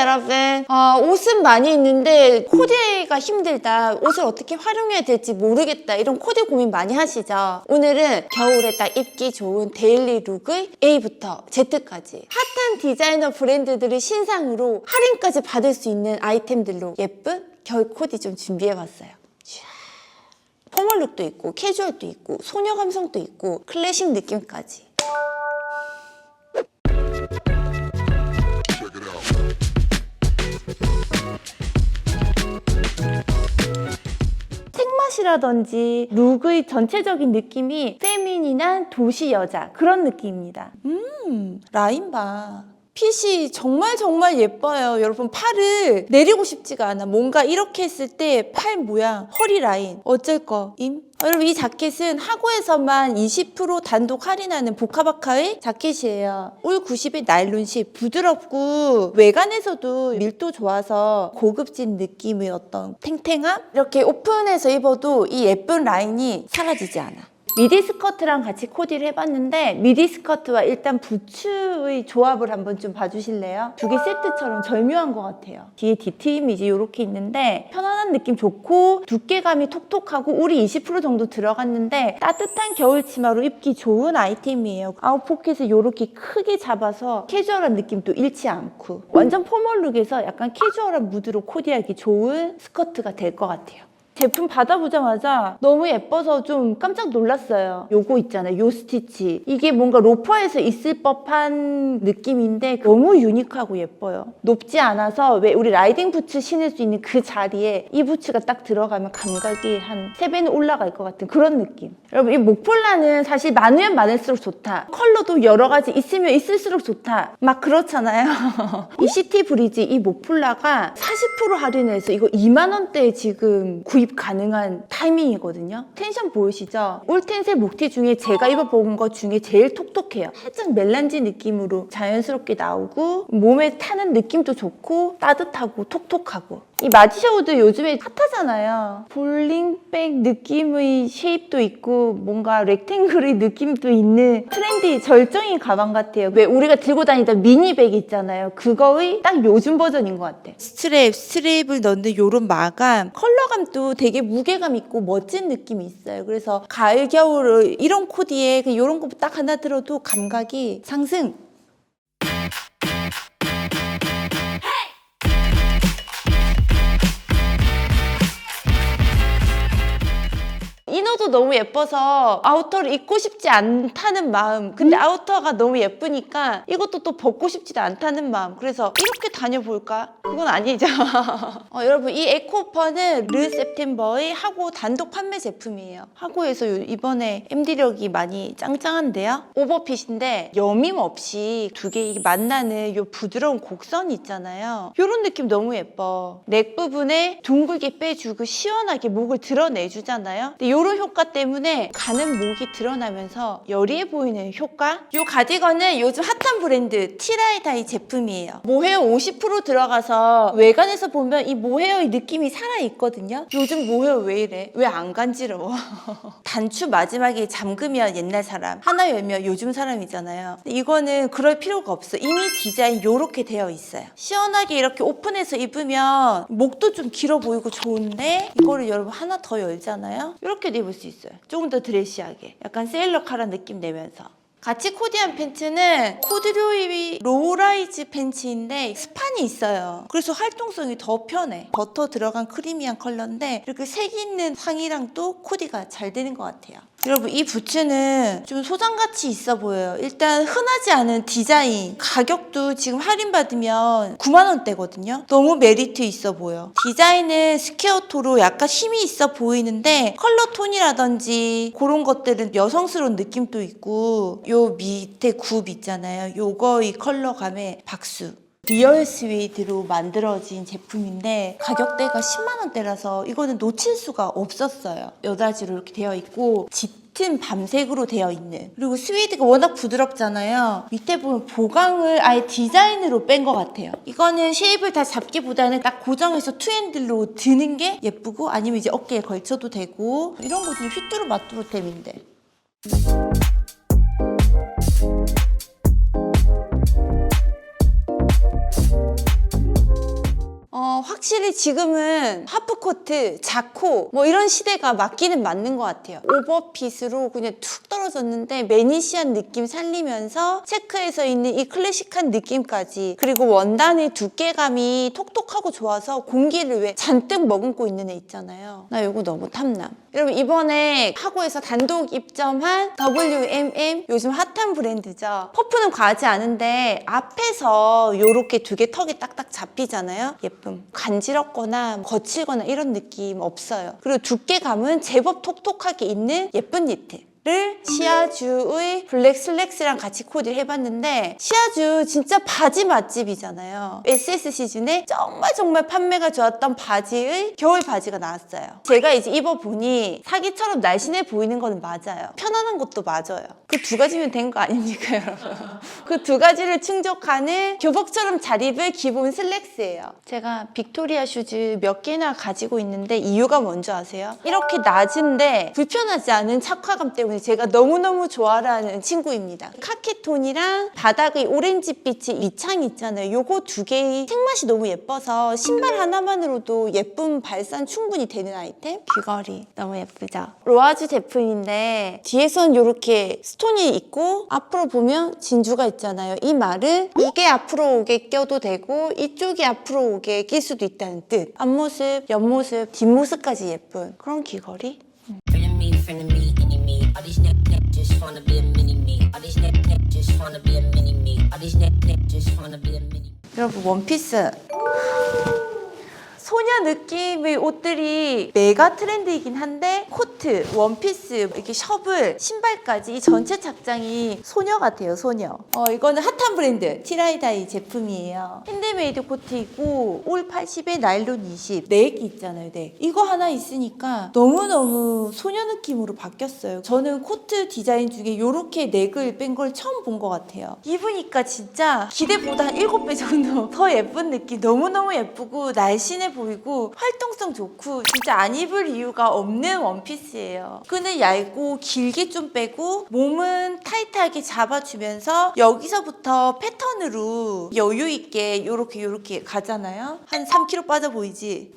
여러분. 어, 옷은 많이 있는데 코디가 힘들다. 옷을 어떻게 활용해야 될지 모르겠다. 이런 코디 고민 많이 하시죠? 오늘은 겨울에 딱 입기 좋은 데일리 룩의 A부터 Z까지 핫한 디자이너 브랜드들의 신상으로 할인까지 받을 수 있는 아이템들로 예쁜 겨울 코디 좀 준비해봤어요. 포멀 룩도 있고 캐주얼도 있고 소녀 감성도 있고 클래식 느낌까지 색맛이라든지 룩의 전체적인 느낌이 페미닌한 도시 여자 그런 느낌입니다. 음 라인 봐. 핏이 정말 정말 예뻐요. 여러분 팔을 내리고 싶지가 않아. 뭔가 이렇게 했을 때 팔 모양, 허리 라인 어쩔 거 임? 여러분 이 자켓은 하고에서만 20% 단독 할인하는 보카바카의 자켓이에요. 울 90의 나일론식 부드럽고 외관에서도 밀도 좋아서 고급진 느낌의 어떤 탱탱함? 이렇게 오픈해서 입어도 이 예쁜 라인이 사라지지 않아. 미디 스커트랑 같이 코디를 해봤는데 미디 스커트와 일단 부츠의 조합을 한번 좀 봐주실래요? 두 개 세트처럼 절묘한 것 같아요. 뒤에 디트임이 이제 이렇게 있는데 편안한 느낌 좋고 두께감이 톡톡하고 울이 20% 정도 들어갔는데 따뜻한 겨울 치마로 입기 좋은 아이템이에요. 아웃 포켓을 이렇게 크게 잡아서 캐주얼한 느낌도 잃지 않고 완전 포멀 룩에서 약간 캐주얼한 무드로 코디하기 좋은 스커트가 될 것 같아요. 제품 받아보자마자 너무 예뻐서 좀 깜짝 놀랐어요. 요거 있잖아요. 요 스티치. 이게 뭔가 로퍼에서 있을 법한 느낌인데 너무 유니크하고 예뻐요. 높지 않아서 왜 우리 라이딩 부츠 신을 수 있는 그 자리에 이 부츠가 딱 들어가면 감각이 한 3배는 올라갈 것 같은 그런 느낌. 여러분 이 목폴라는 사실 많으면 많을수록 좋다. 컬러도 여러 가지 있으면 있을수록 좋다. 막 그렇잖아요. 이 시티 브리지 이 목폴라가 40% 할인해서 이거 2만 원대에 지금 구입 가능한 타이밍이거든요. 텐션 보이시죠? 울텐색 목티 중에 제가 입어본 것 중에 제일 톡톡해요. 살짝 멜란지 느낌으로 자연스럽게 나오고 몸에 타는 느낌도 좋고 따뜻하고 톡톡하고 이 마디셔우도 요즘에 핫하잖아요. 볼링백 느낌의 쉐입도 있고 뭔가 렉탱글의 느낌도 있는 트렌디 절정인 가방 같아요. 왜 우리가 들고 다니던 미니백 있잖아요. 그거의 딱 요즘 버전인 것 같아. 스트랩, 스트랩을 넣는 요런 마감, 컬러감도 되게 무게감 있고 멋진 느낌이 있어요. 그래서 가을, 겨울 이런 코디에 그 요런 거 딱 하나 들어도 감각이 상승. 이너도 너무 예뻐서 아우터를 입고 싶지 않다는 마음. 근데 아우터가 너무 예쁘니까 이것도 또 벗고 싶지도 않다는 마음. 그래서 이렇게 다녀볼까? 그건 아니죠. 어, 여러분 이 에코퍼는 르 september의 하고 단독 판매 제품이에요. 하고에서 요- 이번에 MD력이 많이 짱짱한데요. 오버핏인데 여밈 없이 두 개 만나는 요 부드러운 곡선이 있잖아요. 요런 느낌 너무 예뻐. 넥 부분에 둥글게 빼주고 시원하게 목을 드러내주잖아요. 근데 요런 효과 때문에 가는 목이 드러나면서 여리해 보이는 효과? 요 가디건은 요즘 핫한 브랜드 티라이다이 제품이에요. 모헤어 50% 들어가서 외관에서 보면 이 모헤어의 느낌이 살아있거든요. 요즘 모헤어 왜 이래? 왜 안 간지러워? 단추 마지막에 잠그면 옛날 사람, 하나 열면 요즘 사람이잖아요. 이거는 그럴 필요가 없어. 이미 디자인 요렇게 되어 있어요. 시원하게 이렇게 오픈해서 입으면 목도 좀 길어 보이고 좋은데 이거를 여러분 하나 더 열잖아요. 이렇게도 입을 수 있어요. 조금 더 드레시하게. 약간 세일러 카라 느낌 내면서. 같이 코디한 팬츠는 코드로이 로라이즈 팬츠인데 스판이 있어요. 그래서 활동성이 더 편해. 버터 들어간 크리미한 컬러인데 이렇게 색 있는 상의랑 또 코디가 잘 되는 것 같아요. 여러분 이 부츠는 좀 소장가치 있어 보여요. 일단 흔하지 않은 디자인 가격도 지금 할인받으면 9만원대거든요. 너무 메리트 있어 보여. 디자인은 스퀘어토로 약간 힘이 있어 보이는데 컬러 톤이라든지 그런 것들은 여성스러운 느낌도 있고 요 밑에 굽 있잖아요. 요거의 컬러감에 박수. 리얼 스웨이드로 만들어진 제품인데 가격대가 10만 원대라서 이거는 놓칠 수가 없었어요. 여다지로 이렇게 되어 있고 짙은 밤색으로 되어 있는 그리고 스웨이드가 워낙 부드럽잖아요. 밑에 보면 보강을 아예 디자인으로 뺀 것 같아요. 이거는 쉐입을 다 잡기보다는 딱 고정해서 투핸들로 드는 게 예쁘고 아니면 이제 어깨에 걸쳐도 되고 이런 거 좀 휘뚜루 마뚜루 템인데 확실히 지금은 하프코트, 자코 뭐 이런 시대가 맞기는 맞는 것 같아요. 오버핏으로 그냥 툭 떨어졌는데 매니시한 느낌 살리면서 체크에서 있는 이 클래식한 느낌까지 그리고 원단의 두께감이 톡톡하고 좋아서 공기를 왜 잔뜩 머금고 있는 애 있잖아요. 나 이거 너무 탐남. 여러분 이번에 하고에서 단독 입점한 WMM 요즘 핫한 브랜드죠. 퍼프는 과하지 않은데 앞에서 이렇게 두 개 턱이 딱딱 잡히잖아요. 예쁨. 간지럽거나 거칠거나 이런 느낌 없어요. 그리고 두께감은 제법 톡톡하게 있는 예쁜 니트. 를 시아주의 블랙 슬랙스랑 같이 코디를 해봤는데 시아주 진짜 바지 맛집이잖아요. SS 시즌에 정말 정말 판매가 좋았던 바지의 겨울 바지가 나왔어요. 제가 이제 입어보니 사기처럼 날씬해 보이는 거는 맞아요. 편안한 것도 맞아요. 그 두 가지면 된 거 아닙니까 여러분? 그 두 가지를 충족하는 교복처럼 잘 입을 기본 슬랙스예요. 제가 빅토리아 슈즈 몇 개나 가지고 있는데 이유가 뭔지 아세요? 이렇게 낮은데 불편하지 않은 착화감 때문에 제가 너무너무 좋아하는 친구입니다. 카키톤이랑 바닥의 오렌지빛이 밑창 있잖아요. 요거 두 개의 색맛이 너무 예뻐서 신발 하나만으로도 예쁜 발산 충분히 되는 아이템? 귀걸이 너무 예쁘죠? 로아주 제품인데 뒤에선 이렇게 스톤이 있고 앞으로 보면 진주가 있잖아요. 이 말은 이게 앞으로 오게 껴도 되고 이쪽이 앞으로 오게 낄 수도 있다는 뜻. 앞모습, 옆모습, 뒷모습까지 예쁜 그런 귀걸이? Enemy. All these neck neck just wanna be a mini me. All these neck neck just wanna be a mini me. All these neck neck just wanna be a mini. 여러분 원피스 소녀 느낌의 옷들이 메가 트렌드이긴 한데 코트, 원피스, 이렇게 셔블, 신발까지 이 전체 착장이 소녀 같아요 소녀. 어 이거는 핫한 브랜드 티라이다이 제품이에요. 핸드메이드 코트이고 올 80에 나일론 20 넥 있잖아요 넥. 이거 하나 있으니까 너무너무 소녀 느낌으로 바뀌었어요. 저는 코트 디자인 중에 이렇게 넥을 뺀 걸 처음 본 것 같아요. 입으니까 진짜 기대보다 한 7배 정도 더 예쁜 느낌 너무너무 예쁘고 날씬해 보이고 활동성 좋고 진짜 안 입을 이유가 없는 원피스예요 끈을 얇고 길게 좀 빼고 몸은 타이트하게 잡아주면서 여기서부터 패턴으로 여유 있게 요렇게 요렇게 가잖아요 한 3kg 빠져 보이지?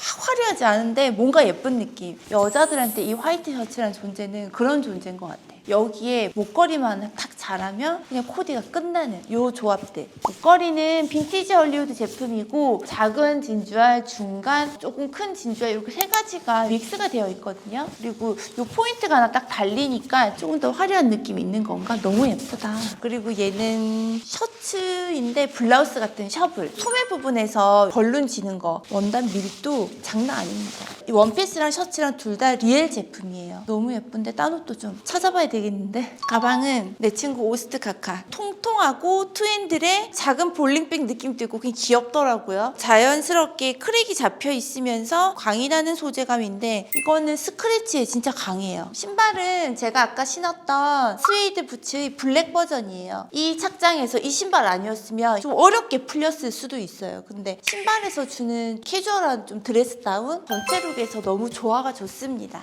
확 화려하지 않은데 뭔가 예쁜 느낌. 여자들한테 이 화이트 셔츠라는 존재는 그런 존재인 것 같아. 여기에 목걸이만 탁 잘하면 그냥 코디가 끝나는 요 조합들. 목걸이는 빈티지 헐리우드 제품이고 작은 진주알, 중간, 조금 큰 진주알 이렇게 세 가지가 믹스가 되어 있거든요. 그리고 요 포인트가 하나 딱 달리니까 조금 더 화려한 느낌이 있는 건가? 너무 예쁘다. 그리고 얘는 셔츠인데 블라우스 같은 셔블. 소매 부분에서 벌룬 지는 거. 원단 밀도 장난 아닙니다. 이 원피스랑 셔츠랑 둘 다 리엘 제품이에요. 너무 예쁜데 딴 옷도 좀 찾아봐야 되겠는데. 가방은 내 친구 오스트 카카. 통통하고 투핸들에 작은 볼링백 느낌도 있고 그냥 귀엽더라고요. 자연스럽게 크랙이 잡혀 있으면서 광이 나는 소재감인데 이거는 스크래치에 진짜 강해요. 신발은 제가 아까 신었던 스웨이드 부츠의 블랙 버전이에요. 이 착장에서 이 신발 아니었으면 좀 어렵게 풀렸을 수도 있어요. 근데 신발에서 주는 캐주얼한 좀 드레스 다운 전체 룩에서 너무 조화가 좋습니다.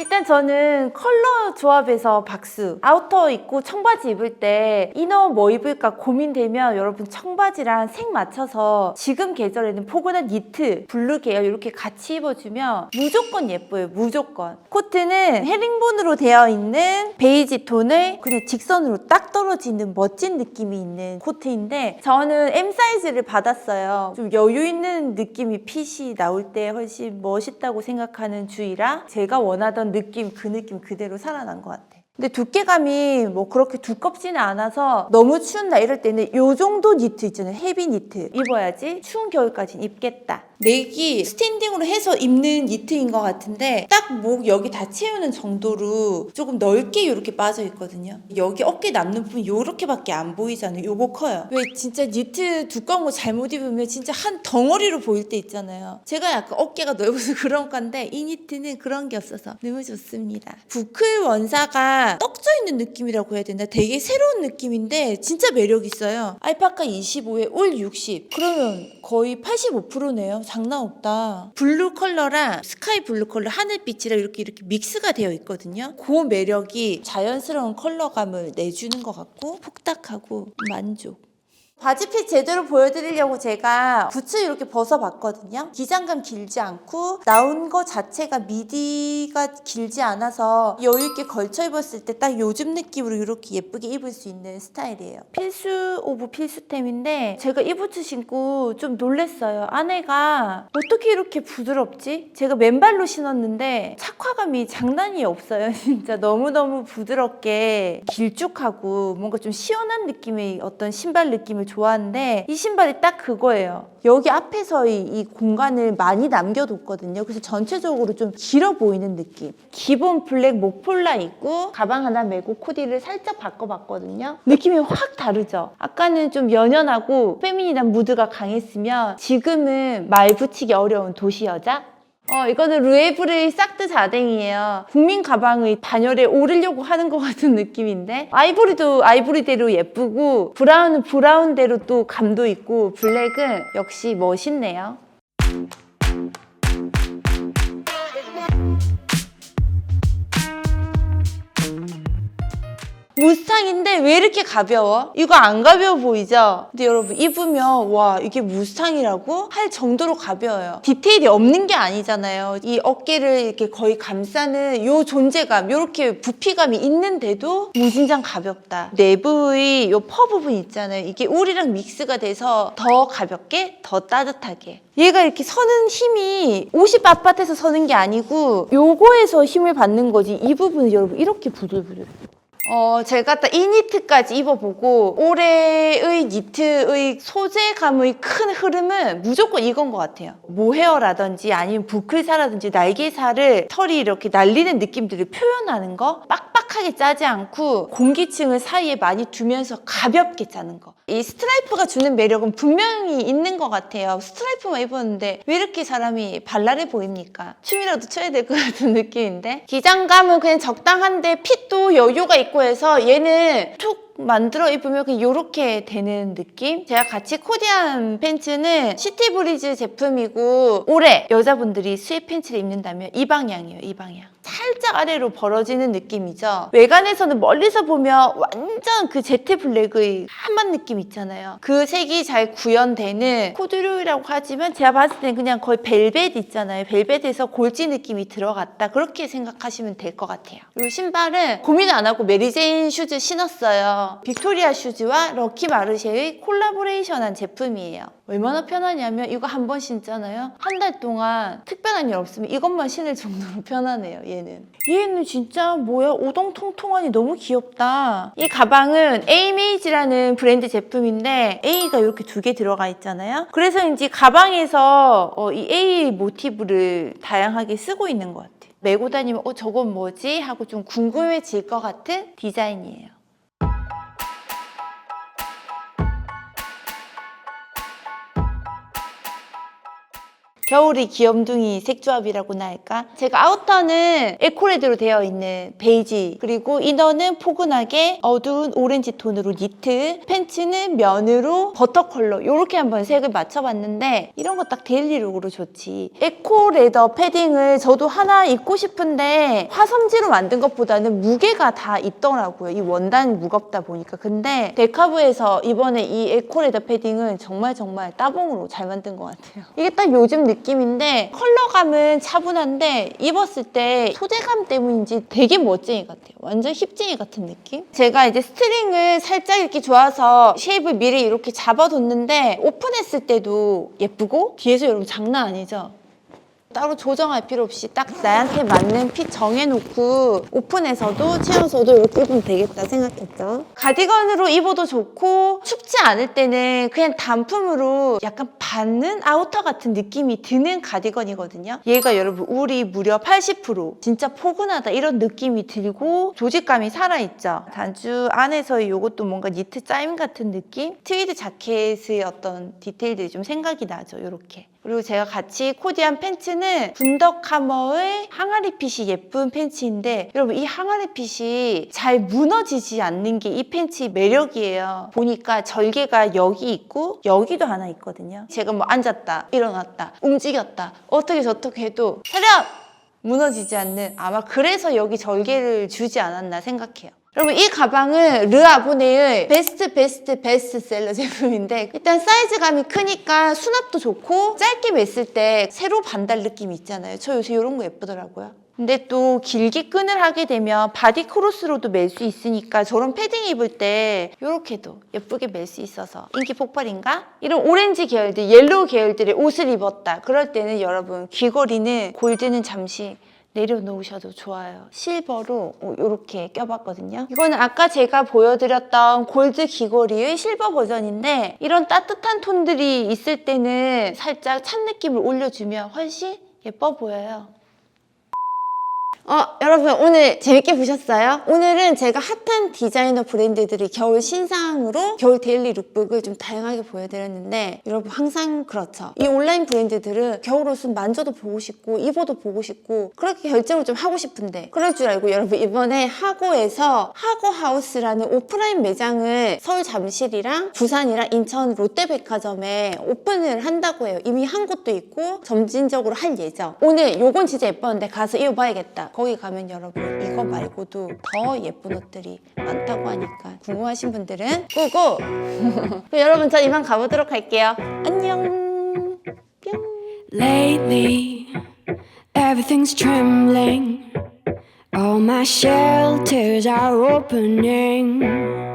일단 저는 컬러 조합에서 박수. 아우터 입고 청바지 입을 때 이너 뭐 입을까 고민되면 여러분 청바지랑 색 맞춰서 지금 계절에는 포근한 니트, 블루 계열 이렇게 같이 입어주면 무조건 예뻐요. 무조건. 코트는 헤링본으로 되어 있는 베이지 톤을 그냥 직선으로 딱 떨어지는 멋진 느낌이 있는 코트인데 저는 M 사이즈를 받았어요. 좀 여유 있는 느낌이 핏이 나올 때 훨씬 멋있다고 생각하는 주의라 제가 원하던 느낌 그 느낌 그대로 살아난 것 같아. 근데 두께감이 뭐 그렇게 두껍지는 않아서 너무 추운 날 이럴 때는 요 정도 니트 있잖아요. 헤비 니트 입어야지 추운 겨울까지는 입겠다. 넥이 스탠딩으로 해서 입는 니트인 것 같은데 딱 목 여기 다 채우는 정도로 조금 넓게 이렇게 빠져 있거든요. 여기 어깨 남는 부분 요렇게밖에 안 보이잖아요. 요거 커요. 왜 진짜 니트 두꺼운 거 잘못 입으면 진짜 한 덩어리로 보일 때 있잖아요. 제가 약간 어깨가 넓어서 그런 건데 이 니트는 그런 게 없어서 너무 좋습니다. 부클 원사가 떡져 있는 느낌이라고 해야 되나? 되게 새로운 느낌인데 진짜 매력 있어요. 알파카 25에 올 60. 그러면 거의 85%네요. 장난 없다. 블루 컬러랑 스카이 블루 컬러 하늘빛이랑 이렇게 이렇게 믹스가 되어 있거든요. 그 매력이 자연스러운 컬러감을 내주는 것 같고 폭닥하고 만족. 바지핏 제대로 보여드리려고 제가 부츠 이렇게 벗어봤거든요. 기장감 길지 않고 나온 거 자체가 미디가 길지 않아서 여유 있게 걸쳐 입었을 때 딱 요즘 느낌으로 이렇게 예쁘게 입을 수 있는 스타일이에요. 필수 오브 필수템인데 제가 이 부츠 신고 좀 놀랬어요. 아내가 어떻게 이렇게 부드럽지? 제가 맨발로 신었는데 착화감이 장난이 없어요. 진짜 너무너무 부드럽게 길쭉하고 뭔가 좀 시원한 느낌의 어떤 신발 느낌을 좋아하는데 이 신발이 딱 그거예요. 여기 앞에서의 이 공간을 많이 남겨뒀거든요. 그래서 전체적으로 좀 길어 보이는 느낌. 기본 블랙 목폴라 있고 가방 하나 메고 코디를 살짝 바꿔봤거든요. 느낌이 확 다르죠. 아까는 좀 연연하고 페미닌한 무드가 강했으면 지금은 말 붙이기 어려운 도시 여자? 어, 이거는 루에브르의 싹드 자댕이에요. 국민 가방의 반열에 오르려고 하는 것 같은 느낌인데 아이보리도 아이보리대로 예쁘고 브라운은 브라운대로 또 감도 있고 블랙은 역시 멋있네요. 무스탕인데 왜 이렇게 가벼워? 이거 안 가벼워 보이죠? 근데 여러분 입으면 와 이게 무스탕이라고 할 정도로 가벼워요. 디테일이 없는 게 아니잖아요. 이 어깨를 이렇게 거의 감싸는 요 존재감, 요렇게 부피감이 있는데도 무진장 가볍다. 내부의 요 퍼 부분 있잖아요. 이게 울이랑 믹스가 돼서 더 가볍게, 더 따뜻하게. 얘가 이렇게 서는 힘이 옷이 빳빳해서 서는 게 아니고 요거에서 힘을 받는 거지. 이 부분은 여러분 이렇게 부들부들. 어, 제가 딱 이 니트까지 입어보고 올해의 니트의 소재감의 큰 흐름은 무조건 이건 것 같아요. 모헤어라든지 아니면 부클사라든지 날개살을 털이 이렇게 날리는 느낌들을 표현하는 거 빡 빡하게 짜지 않고 공기층을 사이에 많이 두면서 가볍게 짜는 거. 이 스트라이프가 주는 매력은 분명히 있는 것 같아요. 스트라이프만 입었는데 왜 이렇게 사람이 발랄해 보입니까? 춤이라도 춰야 될 것 같은 느낌인데 기장감은 그냥 적당한데 핏도 여유가 있고 해서 얘는 툭 만들어 입으면 그냥 이렇게 되는 느낌? 제가 같이 코디한 팬츠는 시티브리즈 제품이고 올해 여자분들이 수입 팬츠를 입는다면 이 방향이에요, 이 방향. 살짝 아래로 벌어지는 느낌이죠. 외관에서는 멀리서 보면 완전 그 제트 블랙의 한만 느낌 있잖아요. 그 색이 잘 구현되는 코듀로이라고 하지만 제가 봤을 때는 그냥 거의 벨벳 있잖아요. 벨벳에서 골지 느낌이 들어갔다. 그렇게 생각하시면 될 것 같아요. 그리고 신발은 고민 안 하고 메리제인 슈즈 신었어요. 빅토리아 슈즈와 럭키 마르쉐의 콜라보레이션한 제품이에요. 얼마나 편하냐면 이거 한 번 신잖아요. 한 달 동안 특별한 일 없으면 이것만 신을 정도로 편하네요. 얘는. 얘는 진짜 뭐야 오동통통하니 너무 귀엽다. 이 가방은 에이메이지라는 브랜드 제품인데 A가 이렇게 두 개 들어가 있잖아요. 그래서 이제 가방에서 어, 이 A 모티브를 다양하게 쓰고 있는 것 같아요. 메고 다니면 어 저건 뭐지 하고 좀 궁금해질 것 같은 디자인이에요. 겨울이 귀염둥이 색조합이라고나 할까? 제가 아우터는 에코레드로 되어 있는 베이지 그리고 이너는 포근하게 어두운 오렌지 톤으로 니트 팬츠는 면으로 버터 컬러 이렇게 한번 색을 맞춰봤는데 이런 거 딱 데일리룩으로 좋지. 에코레더 패딩을 저도 하나 입고 싶은데 화섬지로 만든 것보다는 무게가 다 있더라고요. 이 원단 무겁다 보니까. 근데 데카브에서 이번에 이 에코레더 패딩은 정말 정말 따봉으로 잘 만든 것 같아요. 이게 딱 요즘 느낌 인데 컬러감은 차분한데 입었을 때 소재감 때문인지 되게 멋쟁이 같아요. 완전 힙쟁이 같은 느낌? 제가 이제 스트링을 살짝 이렇게 좋아서 쉐입을 미리 이렇게 잡아뒀는데 오픈했을 때도 예쁘고 뒤에서 여러분 장난 아니죠? 따로 조정할 필요 없이 딱 나한테 맞는 핏 정해놓고 오픈해서도 채워서도 이렇게 입으면 되겠다 생각했죠. 가디건으로 입어도 좋고 춥지 않을 때는 그냥 단품으로 약간 받는 아우터 같은 느낌이 드는 가디건이거든요. 얘가 여러분 울이 무려 80% 진짜 포근하다 이런 느낌이 들고 조직감이 살아있죠. 단주 안에서의 이것도 뭔가 니트 짜임 같은 느낌? 트위드 자켓의 어떤 디테일들이 좀 생각이 나죠. 이렇게. 그리고 제가 같이 코디한 팬츠는 분더카머의 항아리 핏이 예쁜 팬츠인데 여러분 이 항아리 핏이 잘 무너지지 않는 게 이 팬츠의 매력이에요. 보니까 절개가 여기 있고 여기도 하나 있거든요. 제가 뭐 앉았다, 일어났다, 움직였다, 어떻게 저떻게 해도 차렷! 무너지지 않는 아마 그래서 여기 절개를 주지 않았나 생각해요. 여러분 이 가방은 르아보네의 베스트 베스트 베스트셀러 제품인데 일단 사이즈감이 크니까 수납도 좋고 짧게 맸을 때 세로 반달 느낌이 있잖아요. 저 요새 이런 거 예쁘더라고요. 근데 또 길게 끈을 하게 되면 바디 크로스로도 멜 수 있으니까 저런 패딩 입을 때 이렇게도 예쁘게 멜 수 있어서 인기 폭발인가? 이런 오렌지 계열들, 옐로우 계열들의 옷을 입었다. 그럴 때는 여러분 귀걸이는 골드는 잠시 내려놓으셔도 좋아요. 실버로 이렇게 껴봤거든요. 이거는 아까 제가 보여드렸던 골드 귀걸이의 실버 버전인데 이런 따뜻한 톤들이 있을 때는 살짝 찬 느낌을 올려주면 훨씬 예뻐 보여요. 어, 여러분 오늘 재밌게 보셨어요? 오늘은 제가 핫한 디자이너 브랜드들이 겨울 신상으로 겨울 데일리 룩북을 좀 다양하게 보여드렸는데 여러분 항상 그렇죠. 이 온라인 브랜드들은 겨울 옷은 만져도 보고 싶고 입어도 보고 싶고 그렇게 결정을 좀 하고 싶은데 그럴 줄 알고 여러분 이번에 하고에서 하고하우스라는 오프라인 매장을 서울 잠실이랑 부산이랑 인천 롯데백화점에 오픈을 한다고 해요. 이미 한 곳도 있고 점진적으로 할 예정. 오늘 요건 진짜 예뻤는데 가서 입어봐야겠다. 거기 가면 여러분 이거 말고도 더 예쁜 옷들이 많다고 하니까 궁금하신 분들은 그럼 여러분 저 이만 가보도록 할게요. 안녕. 뿅. All my shelters are opening.